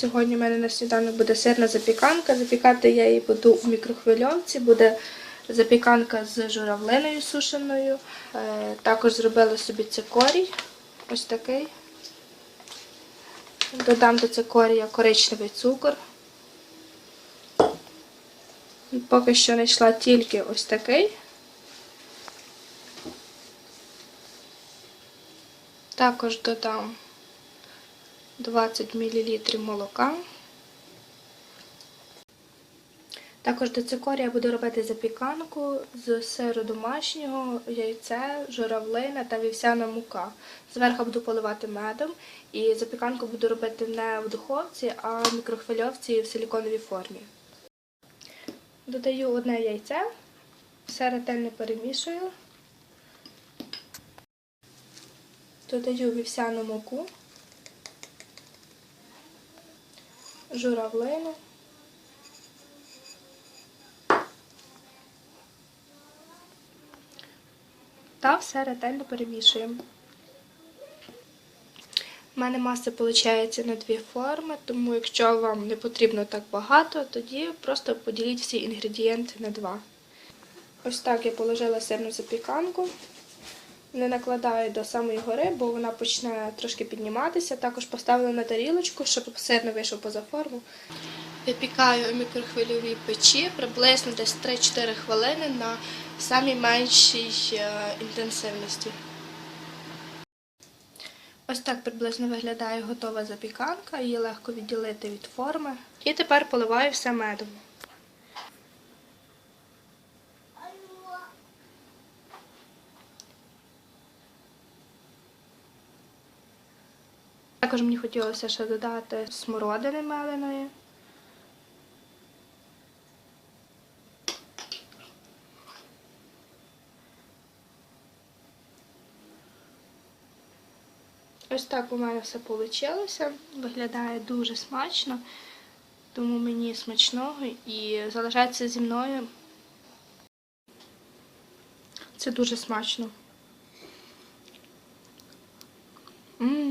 Сьогодні в мене на сніданок буде сирна запіканка. Запікати я її буду в мікрохвильовці. Буде запіканка з журавлиною сушеною. Е, Також зробила собі цикорій. Ось такий. Додам до цикорія коричневий цукор. Поки що знайшла тільки ось такий. Також додам 20 мл молока. Також до цикорія буду робити запіканку з сиру домашнього, яйце, журавлина та вівсяна мука. Зверху буду поливати медом і запіканку буду робити не в духовці, а в мікрохвильовці в силіконовій формі. Додаю одне яйце, все ретельно перемішую. Додаю вівсяну муку, журавлину. Та все ретельно перемішуємо. У мене маса виходить на дві форми, тому якщо вам не потрібно так багато, тоді просто поділіть всі інгредієнти на два. Ось так я положила сирну запіканку. Не накладаю до самої гори, бо вона почне трошки підніматися. Також поставила на тарілочку, щоб сир не вийшов поза форму. Випікаю у мікрохвильовій печі приблизно десь 3-4 хвилини на самій меншій е, інтенсивності. Ось так приблизно виглядає готова запіканка, її легко відділити від форми. І тепер поливаю все медом. Також мені хотілося ще додати смородини меленої. Ось так у мене все вийшло. Виглядає дуже смачно, тому мені смачного і залишається зі мною. Це дуже смачно. Ммм.